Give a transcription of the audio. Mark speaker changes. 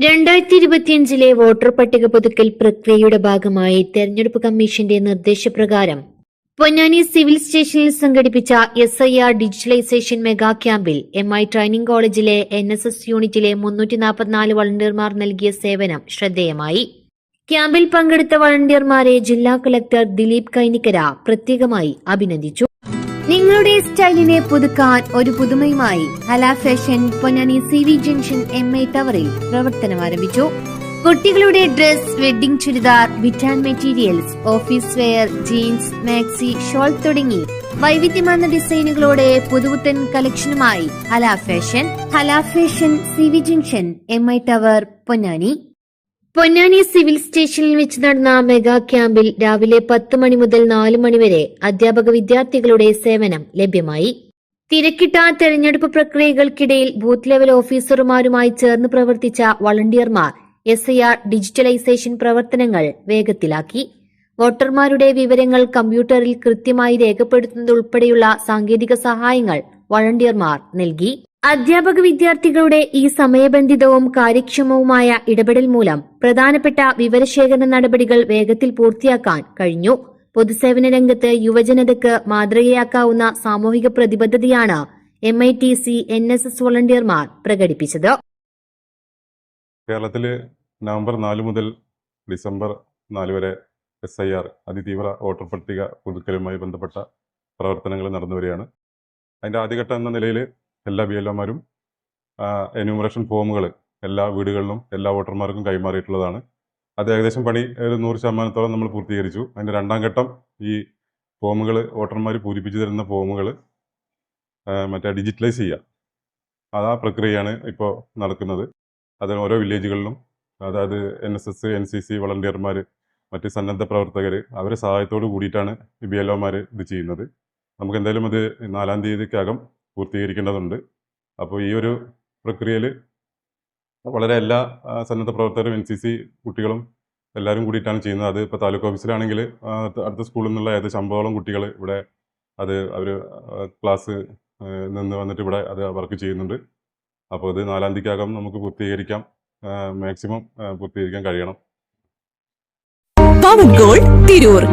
Speaker 1: രണ്ടായിരത്തി ഇരുപത്തിയഞ്ചിലെ വോട്ടർ പട്ടിക പുതുക്കൽ പ്രക്രിയയുടെ ഭാഗമായി തെരഞ്ഞെടുപ്പ് കമ്മീഷന്റെ നിർദ്ദേശപ്രകാരം പൊന്നാനി സിവിൽ സ്റ്റേഷനിൽ സംഘടിപ്പിച്ച S I R digitalisation mega ക്യാമ്പിൽ എം ഐ ട്രെയിനിംഗ് കോളേജിലെ എൻ എസ് എസ് യൂണിറ്റിലെ മുന്നൂറ്റി നാൽപ്പത്തിനാല് വളണ്ടിയർമാർ നൽകിയ സേവനം ശ്രദ്ധേയമായി. ക്യാമ്പിൽ പങ്കെടുത്ത വളണ്ടിയർമാരെ ജില്ലാ കളക്ടർ ദിലീപ് കൈനിക്കര പ്രത്യേകമായി അഭിനന്ദിച്ചു. നിങ്ങളുടെ സ്റ്റൈലിനെ പുതുക്കാൻ ഒരു പുതുമയുമായി Hala fashion Ponnani C V junction M I ടവറിൽ പ്രവർത്തനം ആരംഭിച്ചു. കുട്ടികളുടെ dress wedding churidar Witan materials office wear jeans maxi shawl തുടങ്ങി വൈവിധ്യമാർന്ന ഡിസൈനുകളോടെ പുതുപുത്തൻ കളക്ഷനുമായി Hala fashion Hala fashion C V junction M I tower Ponnani. Ponnani civil സ്റ്റേഷനിൽ വെച്ച് നടന്ന മെഗാ ക്യാമ്പിൽ രാവിലെ പത്ത് മണി മുതൽ നാല് മണിവരെ അധ്യാപക വിദ്യാർത്ഥികളുടെ സേവനം ലഭ്യമായി. തിരക്കിട്ട തെരഞ്ഞെടുപ്പ് പ്രക്രിയകൾക്കിടയിൽ ബൂത്ത് ലെവൽ ഓഫീസർമാരുമായി ചേർന്ന് പ്രവർത്തിച്ച വളണ്ടിയർമാർ എസ് ഐ ആർ ഡിജിറ്റലൈസേഷൻ പ്രവർത്തനങ്ങൾ വേഗത്തിലാക്കി. വോട്ടർമാരുടെ വിവരങ്ങൾ കമ്പ്യൂട്ടറിൽ കൃത്യമായി രേഖപ്പെടുത്തുന്നതുൾപ്പെടെയുള്ള സാങ്കേതിക സഹായങ്ങൾ വളണ്ടിയർമാർ നൽകി. അധ്യാപക വിദ്യാർത്ഥികളുടെ ഈ സമയബന്ധിതവും കാര്യക്ഷമവുമായ ഇടപെടൽ മൂലം പ്രധാനപ്പെട്ട വിവരശേഖരണ നടപടികൾ വേഗത്തിൽ പൂർത്തിയാക്കാൻ കഴിഞ്ഞു. പൊതുസേവന രംഗത്ത് യുവജനതയ്ക്ക് മാതൃകയാക്കാവുന്ന സാമൂഹിക പ്രതിബദ്ധതയാണ് M I T C N S S വോളണ്ടിയർമാർ പ്രകടിപ്പിച്ചത്.
Speaker 2: കേരളത്തിൽ നവംബർ നാല് മുതൽ ഡിസംബർ നാല് വരെ എസ് ഐ ആർ അതിതീവ്ര വോട്ടർ പട്ടിക പുതുക്കലുമായി ബന്ധപ്പെട്ട പ്രവർത്തനങ്ങൾ നടന്നു അതിന്റെ ആദ്യഘട്ടം എന്ന നിലയിൽ എല്ലാ ബി എൽഒമാരും എന്യൂമറേഷൻ ഫോമുകൾ എല്ലാ വീടുകളിലും എല്ലാ വോട്ടർമാർക്കും കൈമാറിയിട്ടുള്ളതാണ്. അത് ഏകദേശം പണി ഒരു നൂറ് ശതമാനത്തോളം നമ്മൾ പൂർത്തീകരിച്ചു. അതിന്റെ രണ്ടാം ഘട്ടം ഈ ഫോമുകൾ വോട്ടർമാർ പൂരിപ്പിച്ചു തരുന്ന ഫോമുകൾ മറ്റേ ഡിജിറ്റലൈസ് ചെയ്യുക. ആ പ്രക്രിയയാണ് ഇപ്പോൾ നടക്കുന്നത്. അത് ഓരോ വില്ലേജുകളിലും അതായത് N S S N C C വളണ്ടിയർമാർ മറ്റ് സന്നദ്ധ പ്രവർത്തകർ അവരെ സഹായത്തോട് കൂടിയിട്ടാണ് ഈ ബി എൽ ഒമാർ ഇത് ചെയ്യുന്നത്. നമുക്ക് എന്തായാലും അത് നാലാം തീയതിക്കകം പൂർത്തീകരിക്കേണ്ടതുണ്ട്. അപ്പോൾ ഈ ഒരു പ്രക്രിയയിൽ വളരെ എല്ലാ സന്നദ്ധ പ്രവർത്തകരും എൻ സി സി കുട്ടികളും എല്ലാവരും കൂടിയിട്ടാണ് ചെയ്യുന്നത്. അത് ഇപ്പോൾ താലൂക്ക് ഓഫീസിലാണെങ്കിൽ അടുത്ത സ്കൂളിൽ നിന്നുള്ള ഏത് ശമ്പളം കുട്ടികൾ ഇവിടെ അത് അവർ ക്ലാസ് നിന്ന് വന്നിട്ട് ഇവിടെ അത് വർക്ക് ചെയ്യുന്നുണ്ട്. അപ്പോൾ ഇത് നാലാം തീയതിക്കകം നമുക്ക് പൂർത്തീകരിക്കാം. മാക്സിമം പൂർത്തീകരിക്കാൻ കഴിയണം.
Speaker 3: പവൻ തിരൂർ